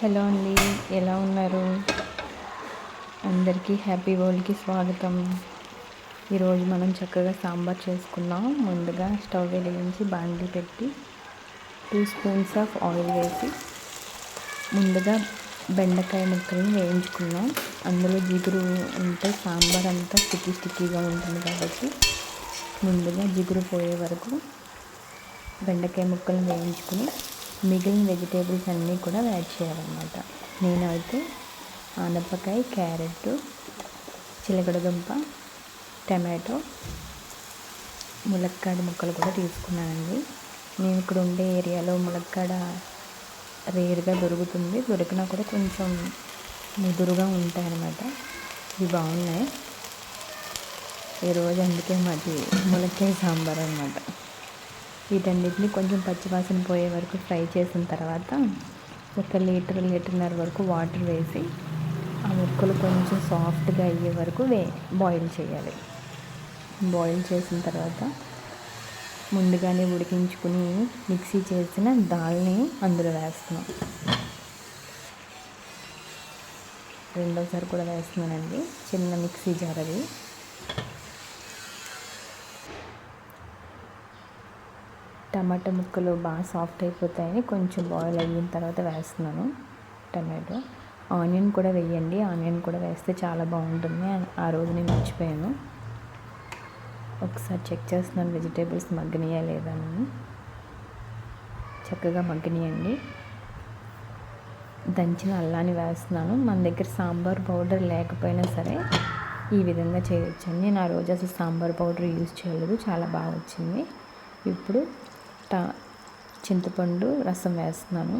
Hello అండి ఎలా ఉన్నారు? అందరికీ హ్యాపీ వరల్డ్కి స్వాగతం. ఈరోజు మనం చక్కగా సాంబార్ చేసుకున్నాం ముందుగా స్టవ్ వెలిగించి బాండి పెట్టి టూ స్పూన్స్ ఆఫ్ ఆయిల్ వేసి ముందుగా బెండకాయ ముక్కలను వేయించుకున్నాం అందులో జిగురు ఉంటే సాంబార్ అంతా స్టిక్కీ స్టిక్కీగా ఉంటుంది కాబట్టి ముందుగా జిగురు పోయే వరకు బెండకాయ ముక్కలు వేయించుకుని మిగిలిన వెజిటేబుల్స్ అన్నీ కూడా యాడ్ చేయాలన్నమాట. నేనైతే ఆనపకాయ క్యారెట్ చిలకడదుంప టమాటో ములక్కాడ ముక్కలు కూడా తీసుకున్నానండి. నేను ఇక్కడ ఉండే ఏరియాలో ములక్కాడ రేర్గా దొరుకుతుంది. దొరికినా కూడా కొంచెం ముదురుగా ఉంటాయన్నమాట. ఇవి బాగున్నాయి. ఈరోజు అందుకే మాది ములక్కాయ సాంబార్ అనమాట వీటన్నిటిని కొంచెం పచ్చివాసన పోయే వరకు ఫ్రై చేసిన తర్వాత ఒక లీటర్ లీటర్న్నర వరకు వాటర్ వేసి ఆ ముక్కలు కొంచెం సాఫ్ట్గా అయ్యే వరకు వే బాయిల్ చేయాలి. బాయిల్ చేసిన తర్వాత ముందుగానే ఉడికించుకుని మిక్సీ చేసిన దాల్ని అందులో వేస్తున్నాం. రెండోసారి కూడా వేస్తున్నానండి. చిన్న మిక్సీ జార్ అది. టమాటా ముక్కలు బాగా సాఫ్ట్ అయిపోతాయని కొంచెం బాయిల్ అయిన తర్వాత వేస్తున్నాను టమాటో. ఆనియన్ కూడా వేయండి. ఆనియన్ కూడా వేస్తే చాలా బాగుంటుంది. ఆ రోజు నేను మర్చిపోయాను. ఒకసారి చెక్ చేస్తున్నాను వెజిటేబుల్స్ మగ్గనియా లేదా అని. చక్కగా మగ్గనియండి. దంచిన అల్లాన్ని వేస్తున్నాను. మన దగ్గర సాంబార్ పౌడర్ లేకపోయినా సరే ఈ విధంగా చేయొచ్చండి. నేను ఆ రోజు అసలు సాంబార్ పౌడర్ యూజ్ చేయలేదు. చాలా బాగా వచ్చింది. ఇప్పుడు టా చింతపండు రసం వేస్తున్నాను.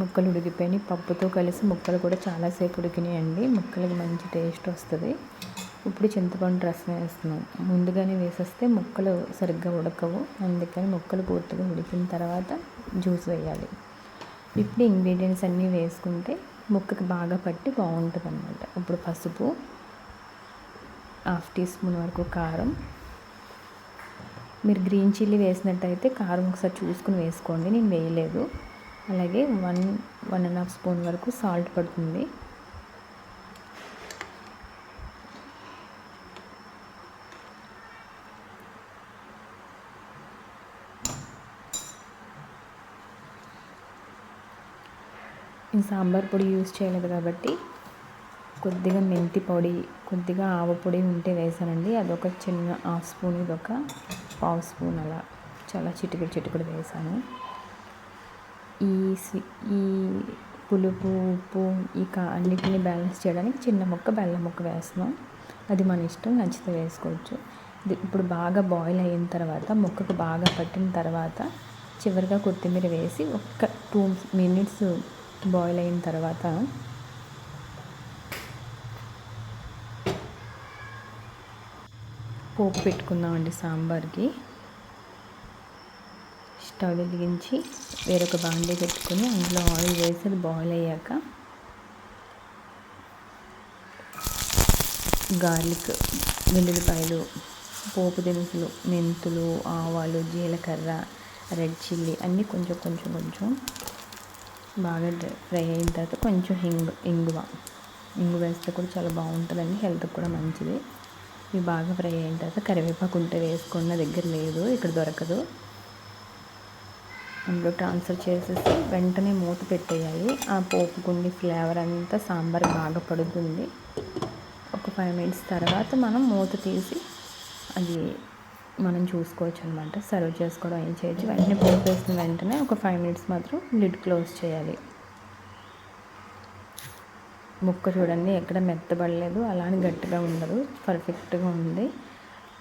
ముక్కలు ఉడికిపోయినాయి. పప్పుతో కలిసి ముక్కలు కూడా చాలాసేపు ఉడికినాయండి. ముక్కలకి మంచి టేస్ట్ వస్తుంది. ఇప్పుడు చింతపండు రసం వేస్తున్నాం ముందుగానే వేసేస్తే ముక్కలు సరిగ్గా ఉడకవు. అందుకని ముక్కలు పూర్తిగా ఉడికిన తర్వాత జ్యూస్ వేయాలి. ఇప్పుడు ఇంగ్రీడియంట్స్ అన్నీ వేసుకుంటే ముక్కకి బాగా పట్టి బాగుంటుంది అన్నమాట ఇప్పుడు పసుపు హాఫ్ టీ స్పూన్ వరకు కారం మీరు గ్రీన్ చిల్లీ వేసినట్టయితే కారం ఒకసారి చూసుకుని వేసుకోండి నేను వేయలేదు. అలాగే one one and half spoon వరకు సాల్ట్ పడుతుంది. నేను సాంబార్ పొడి యూజ్ చేయలేదు కాబట్టి కొద్దిగా మెంతి పొడి కొద్దిగా ఆవ పొడి ఉంటే వేసానండి. అదొక చిన్న హాఫ్ స్పూన్ ఇదొక. పావు స్పూన్ అలా చాలా చిటికెడు చిటికెడు వేసాను. ఈ ఈ పులుపు ఉప్పు ఈ అన్నిటిని బ్యాలెన్స్ చేయడానికి చిన్న ముక్క బెల్లం ముక్క వేస్తున్నాం. అది మన ఇష్టం నచ్చితే వేసుకోవచ్చు. ఇప్పుడు బాగా బాయిల్ అయిన తర్వాత ముక్కకు బాగా పట్టిన తర్వాత చివరిగా కొత్తిమీర వేసి ఒక్క టూ మినిట్స్ బాయిల్ అయిన తర్వాత పోపు పెట్టుకుందామండి సాంబార్కి. స్టవ్ వెలిగించి వేరొక బాండీ పెట్టుకుని అందులో ఆయిల్ వేసి అది బాయిల్ అయ్యాక గార్లిక్ వెల్లుల్లిపాయలు పోపు దినుసులు మెంతులు ఆవాలు జీలకర్ర రెడ్ చిల్లీ అన్నీ కొంచెం కొంచెం కొంచెం బాగా ఫ్రై అయిన తర్వాత కొంచెం హింగు ఇంగువ. ఇంగు వేస్తే కూడా చాలా బాగుంటుందండి హెల్త్కి కూడా మంచిది. ఇవి బాగా ఫ్రై అయిన తర్వాత కరివేపాకు ఉంటే వేసుకున్న దగ్గర లేదు ఇక్కడ దొరకదు. అందులో ట్రాన్స్ఫర్ చేసేసి వెంటనే మూత పెట్టేయాలి. ఆ పోపు గుండి ఫ్లేవర్ అంతా సాంబార్ బాగా పడుతుంది. ఒక ఫైవ్ మినిట్స్ తర్వాత మనం మూత తీసి అది మనం చూసుకోవచ్చు అనమాట సర్వ్ చేసుకోవడం ఏం చేయొచ్చు? వెంటనే పోపు వేసిన వెంటనే ఒక ఫైవ్ మినిట్స్ మాత్రం లిడ్ క్లోజ్ చేయాలి. ముక్క చూడండి ఎక్కడ మెత్తబడలేదు అలానే గట్టిగా ఉండదు పర్ఫెక్ట్గా ఉంది.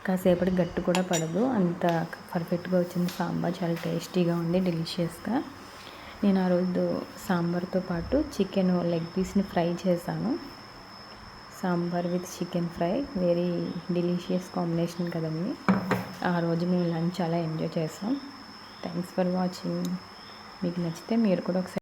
కాసేపటి గట్టి కూడా పడదు. అంత పర్ఫెక్ట్గా వచ్చింది సాంబార్ చాలా టేస్టీగా ఉంది డెలిషియస్గా. నేను ఆ రోజు సాంబార్తో పాటు చికెన్ లెగ్ పీస్ని ఫ్రై చేశాను. Sambar with chicken fry very delicious combination కదండి. ఆ రోజు మేము లంచ్ చాలా ఎంజాయ్ చేసాం థ్యాంక్స్ ఫర్ వాచింగ్ మీకు నచ్చితే మీరు కూడా ఒకసారి